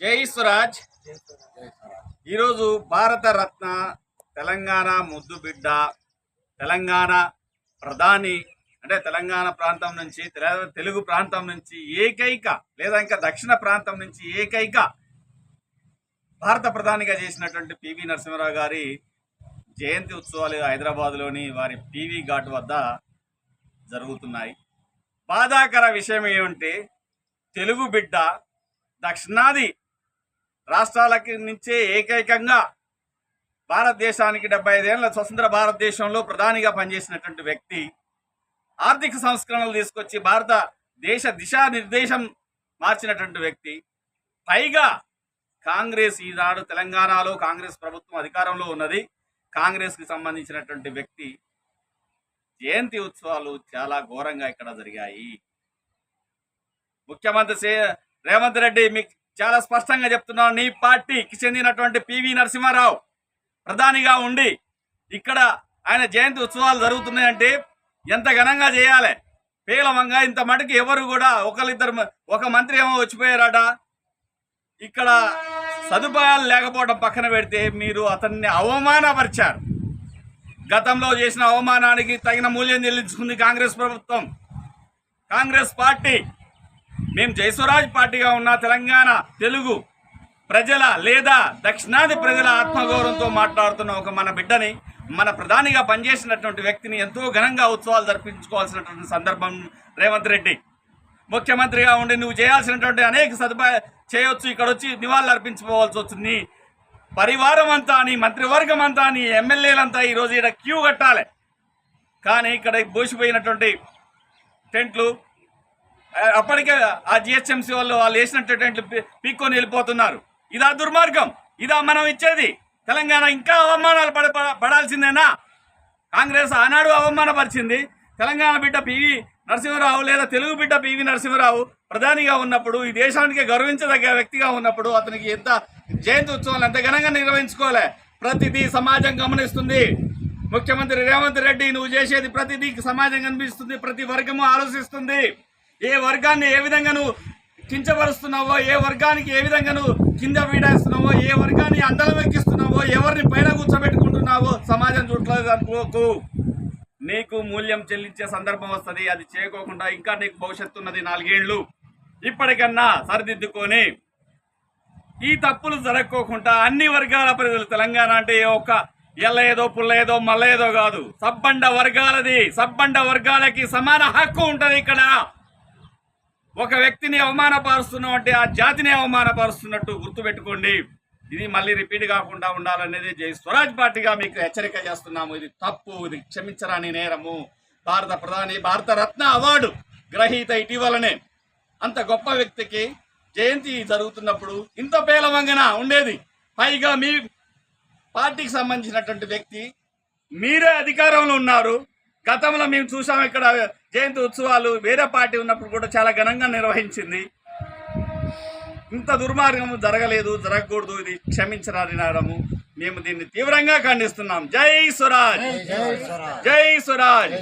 జై స్వరాజ్ ఈరోజు భారత రత్న తెలంగాణ ముద్దు బిడ్డ తెలంగాణ ప్రధాని అంటే తెలంగాణ ప్రాంతం నుంచి తెలుగు ప్రాంతం నుంచి ఏకైక లేదా ఇంకా దక్షిణ ప్రాంతం నుంచి ఏకైక భారత ప్రధానిగా చేసినటువంటి పివి నరసింహారావు గారి జయంతి ఉత్సవాలు హైదరాబాద్లోని వారి పివి ఘాట్ వద్ద జరుగుతున్నాయి. బాధాకర విషయం ఏమంటే తెలుగు బిడ్డ దక్షిణాది రాష్ట్రాలకి నుంచే ఏకైకంగా భారతదేశానికి డెబ్బై ఐదేళ్ళ స్వతంత్ర భారతదేశంలో ప్రధానిగా పనిచేసినటువంటి వ్యక్తి ఆర్థిక సంస్కరణలు తీసుకొచ్చి భారత దేశ దిశానిర్దేశం మార్చినటువంటి వ్యక్తి. పైగా కాంగ్రెస్ ఈనాడు తెలంగాణలో కాంగ్రెస్ ప్రభుత్వం అధికారంలో ఉన్నది. కాంగ్రెస్కి సంబంధించినటువంటి వ్యక్తి జయంతి ఉత్సవాలు చాలా ఘోరంగా ఇక్కడ జరిగాయి. ముఖ్యమంత్రి రేవంత్ రెడ్డి మీకు చాలా స్పష్టంగా చెప్తున్నాను. నీ పార్టీకి చెందినటువంటి పివి నరసింహారావు ప్రధానిగా ఉండి ఇక్కడ ఆయన జయంతి ఉత్సవాలు జరుగుతున్నాయంటే ఎంత ఘనంగా చేయాలి? పేలవంగా ఇంత మటుకు ఎవరు కూడా ఒకరిద్దరు ఒక మంత్రి ఏమో వచ్చిపోయారట. ఇక్కడ సదుపాయాలు లేకపోవడం పక్కన పెడితే మీరు అతన్ని అవమానపరిచారు. గతంలో చేసిన అవమానానికి తగిన మూల్యం చెల్లించుకుంది కాంగ్రెస్ ప్రభుత్వం. కాంగ్రెస్ పార్టీ మేము జయస్వరాజ్ పార్టీగా ఉన్న తెలంగాణ తెలుగు ప్రజల లేదా దక్షిణాది ప్రజల ఆత్మగౌరవంతో మాట్లాడుతున్న ఒక మన బిడ్డని మన ప్రధానిగా పనిచేసినటువంటి వ్యక్తిని ఎంతో ఘనంగా ఉత్సవాలు జరిపించుకోవాల్సినటువంటి సందర్భం రేవంత్ రెడ్డి. ముఖ్యమంత్రిగా ఉండి నువ్వు చేయాల్సినటువంటి అనేక సదుపాయ చేయొచ్చు ఇక్కడ వచ్చి నివాళులు అర్పించుకోవాల్సి వస్తుంది పరివారం అంతా నీ మంత్రివర్గం అంతా నీ ఎమ్మెల్యేలంతా ఈరోజు ఇక్కడ క్యూ కట్టాలి. కానీ ఇక్కడ బోసిపోయినటువంటి టెంట్లు అప్పటికే ఆ జిహెచ్ఎంసీ వాళ్ళు వాళ్ళు వేసినటువంటి పీక్కొని వెళ్ళిపోతున్నారు. ఇదా దుర్మార్గం. ఇదా మనం ఇచ్చేది. తెలంగాణ ఇంకా అవమానాలు పడ పడ- పడాల్సిందేనా? కాంగ్రెస్ ఆనాడు అవమానపరిచింది. తెలంగాణ బిడ్డ పివి నరసింహరావు లేదా తెలుగు బిడ్డ పివి నరసింహరావు ప్రధానిగా ఉన్నప్పుడు ఈ దేశానికి గౌరవించదగ్గ వ్యక్తిగా ఉన్నప్పుడు అతనికి ఎంత జయంతి ఉత్సవాలు ఎంత ఘనంగా నిర్వహించుకోలే. ప్రతిదీ సమాజం గమనిస్తుంది. ముఖ్యమంత్రి రేవంత్ రెడ్డి నువ్వు చేసేది ప్రతిదీ సమాజం కనిపిస్తుంది. ప్రతి వర్గము ఆలోచిస్తుంది. ఏ వర్గాన్ని ఏ విధంగా నువ్వు కించపరుస్తున్నావో ఏ వర్గానికి ఏ విధంగా నువ్వు కింద వీడేస్తున్నావో ఏ వర్గాన్ని అందలం ఎక్కిస్తున్నావో ఎవరిని పైన కూర్చోబెట్టుకుంటున్నావో సమాజం చూడలేదు అనుకోకు. నీకు మూల్యం చెల్లించే సందర్భం వస్తుంది అది చేయకోకుండా ఇంకా నీకు భవిష్యత్తు ఉన్నది నాలుగేళ్ళు ఇప్పటికన్నా సరిదిద్దుకొని ఈ తప్పులు జరగకోకుండా అన్ని వర్గాల ప్రజలు తెలంగాణ అంటే ఒక ఒక్క ఎల్ల ఏదో పుల్ల ఏదో మల్ల ఏదో కాదు. సబ్బండ వర్గాలది సబ్బండ వర్గాలకి సమాన హక్కు ఉంటుంది ఇక్కడ. ఒక వ్యక్తిని అవమానపరుస్తున్నాం అంటే ఆ జాతిని అవమానపరుస్తున్నట్టు గుర్తుపెట్టుకోండి. ఇది మళ్ళీ రిపీట్ కాకుండా ఉండాలనేది జై స్వరాజ్ పార్టీగా మీకు హెచ్చరిక చేస్తున్నాము. ఇది తప్పు ఇది క్షమించరాని నేరము. భారత ప్రధాని భారత రత్న అవార్డు గ్రహీత ఇటీవలనే అంత గొప్ప వ్యక్తికి జయంతి జరుగుతున్నప్పుడు ఇంత పేలవంగన ఉండేది? పైగా మీ పార్టీకి సంబంధించినటువంటి వ్యక్తి మీరే అధికారంలో ఉన్నారు. గతంలో మేము చూసాం ఇక్కడ జయంతి ఉత్సవాలు వేరే పార్టీ ఉన్నప్పుడు కూడా చాలా ఘనంగా నిర్వహించింది. ఇంత దుర్మార్గం జరగలేదు జరగకూడదు ఇది క్షమించరాని నేరము మేము దీన్ని తీవ్రంగా ఖండిస్తున్నాం. జై స్వరాజ్! జై స్వరాజ్!